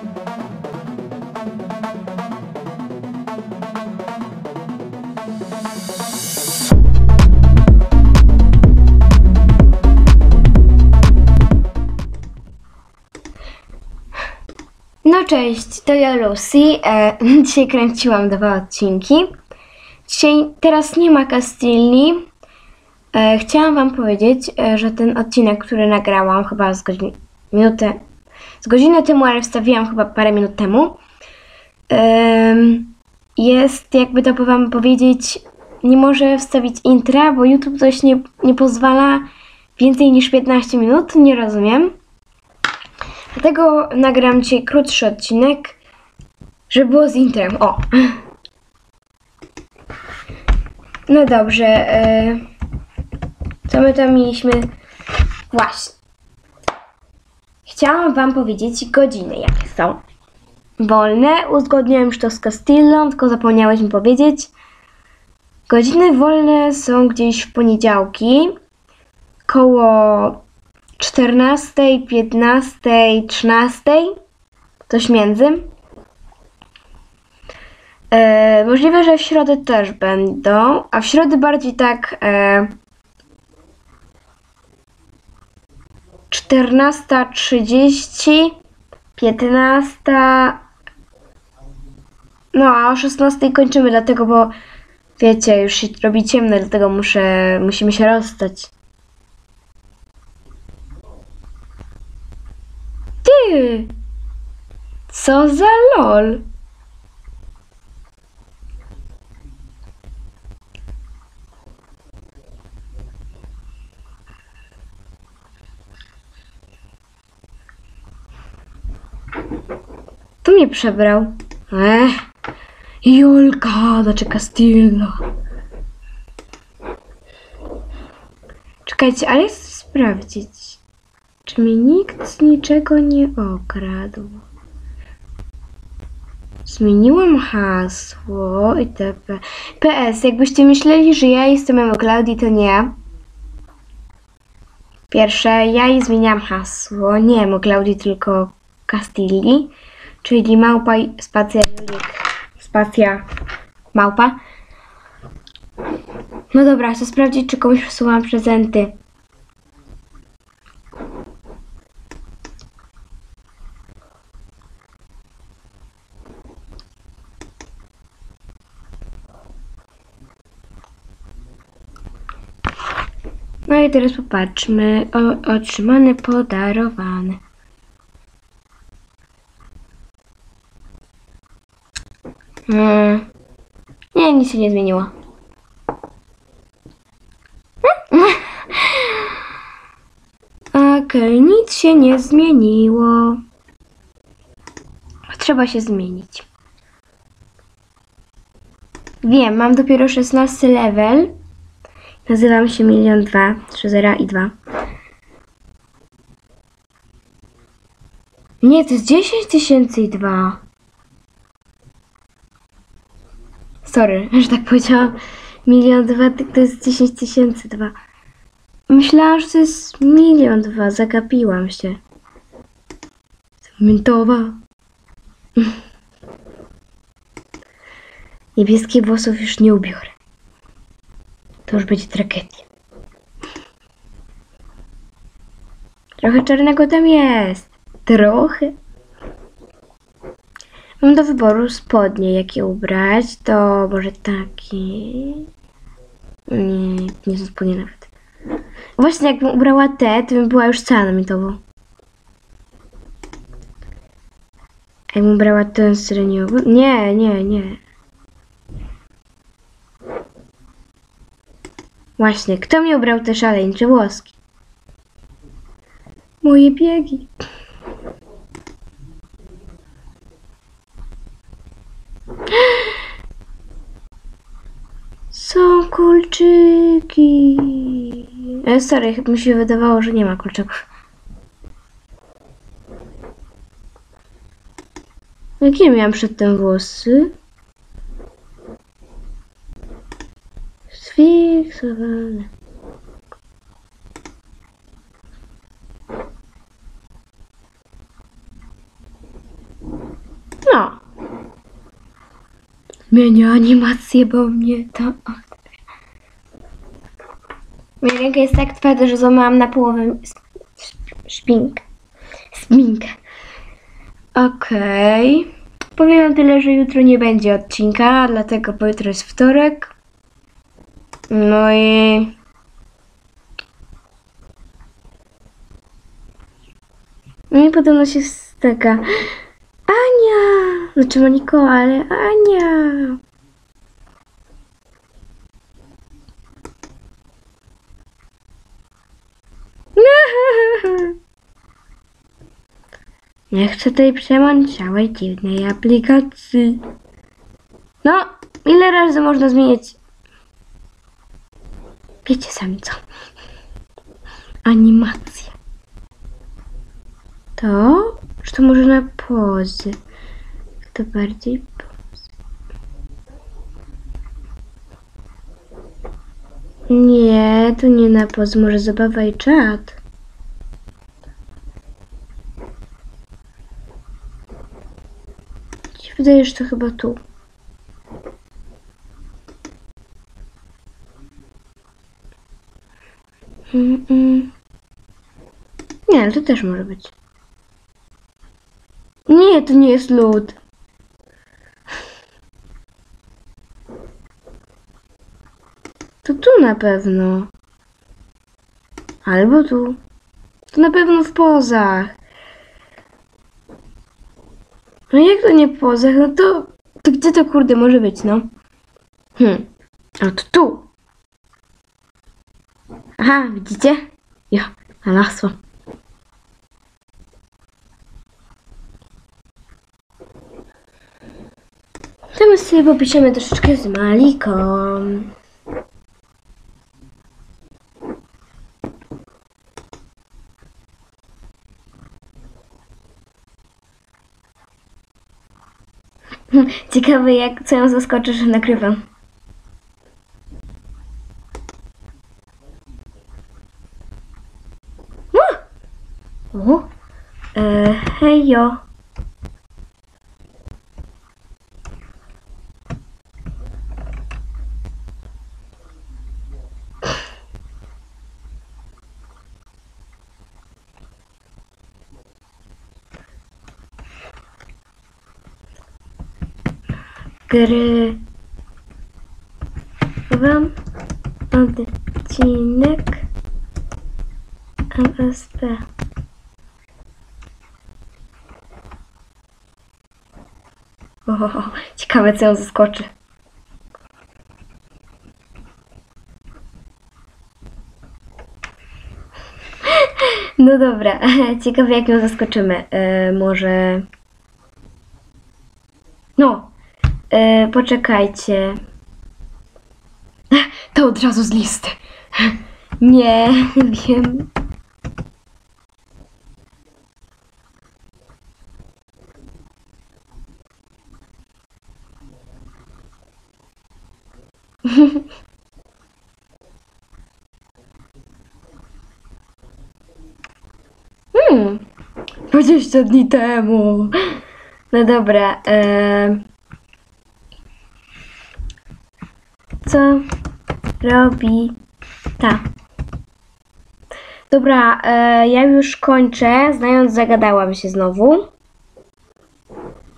No cześć, to ja Lucy. E, dzisiaj kręciłam dwa odcinki. Dzisiaj, teraz nie ma Castilli. E, chciałam wam powiedzieć, e, że ten odcinek, który nagrałam chyba z godziny, minutę, z godziny temu, ale wstawiłam chyba parę minut temu, em, jest, jakby to wam powiedzieć, nie może wstawić intra, bo YouTube coś nie, nie pozwala więcej niż 15 minut, nie rozumiem. Dlatego nagram dzisiaj krótszy odcinek, żeby było z intrem. O! No dobrze. E, co my tam mieliśmy? Właśnie. Chciałam Wam powiedzieć godziny, jakie są. Wolne. Uzgodniłem już to z Castillą, tylko zapomniałeś mi powiedzieć. Godziny wolne są gdzieś w poniedziałki. Koło 14, 15, 13, coś między. E, możliwe, że w środę też będą, a w środę bardziej tak e, 14.30, 15, no a o 16 kończymy, dlatego, bo wiecie, już się robi ciemno, dlatego muszę, musimy się rozstać. Ty! Co za lol? Mnie przebrał. Ech. Julka, znaczy Castillo. Czekajcie, ale chcę sprawdzić. Czy mi nikt niczego nie okradł? Zmieniłam hasło itp. PS, jakbyście myśleli, że ja jestem Emo Klaudii, to nie. Pierwsze, ja jej zmieniałam hasło. Nie Emo Klaudii, tylko Castilli, czyli małpa i spacja spacja małpa. No dobra, chcę sprawdzić, czy komuś przesyłam prezenty. No i teraz popatrzmy. O, otrzymane, podarowane. Hmm. Nie, nic się nie zmieniło. Okej, nic się nie zmieniło. Trzeba się zmienić. Wiem, mam dopiero 16 level. Nazywam się Milion 2, 3 0 i 2. Nie, to jest 10 tysięcy i 2. Sorry, że tak powiedziałam. Milion 2, to jest 10 tysięcy 2. Myślałam, że to jest milion 2, zagapiłam się. Mintowa. Niebieskich włosów już nie ubiorę. To już będzie tragedia. Trochę czarnego tam jest. Trochę. Mam do wyboru spodnie, jakie ubrać. To może takie. Nie, nie są spodnie nawet. Właśnie jakbym ubrała te, to bym była już cała namiotowo. A Jakbym ubrała ten syreniowy? Nie, nie, nie. Właśnie, kto mi ubrał te szaleńcze włoski? Moje biegi. Kulczyki. E, sorry, chyba mi się wydawało, że nie ma kulczyków. Jakie miałem przedtem włosy? Sfiksowane. No. Zmienia animację, bo mnie to... Moja ręka jest tak twarda, że złamałam na połowę sp- sp- szpinkę. Szpinkę. Okej. Powiem wam tyle, że jutro nie będzie odcinka, dlatego jutro jest wtorek. No i... No i podobno się steka. Ania! Znaczy Moniko, ale Ania! Nie chcę tej przemączałej dziwnej aplikacji. No, ile razy można zmieniać? Wiecie sami co? Animację. To? Czy to może na pozy? To bardziej Nie, to nie na pozy. Może zabawa i czat. Że to chyba tu. Mm, mm. Nie, ale to też może być. Nie, to nie jest lód. To na pewno. Albo tu. To na pewno w pozach. No jak to nie w pozach? No to, to gdzie to kurde może być, no? Hmm. A to tu. Aha, widzicie? Jo, znalazłam. To my sobie popiszemy troszeczkę z Maliką. Ciekawe jak co ją zaskoczy, że nagrywam. O! E, hejo. Gry. Wam odcinek MSP. O, ciekawe co ją zaskoczy. No dobra, ciekawe jak ją zaskoczymy. E, może... No, e, poczekajcie. To od razu z listy. Nie, wiem. Hmm, 20 dni temu. No dobra. E... Co robi ta? Dobra, e, ja już kończę. Znając, zagadałam się znowu.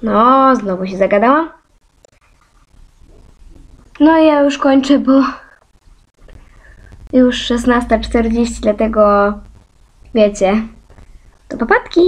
No, znowu się zagadałam. No ja już kończę, bo już 16.40, dlatego wiecie. To papatki!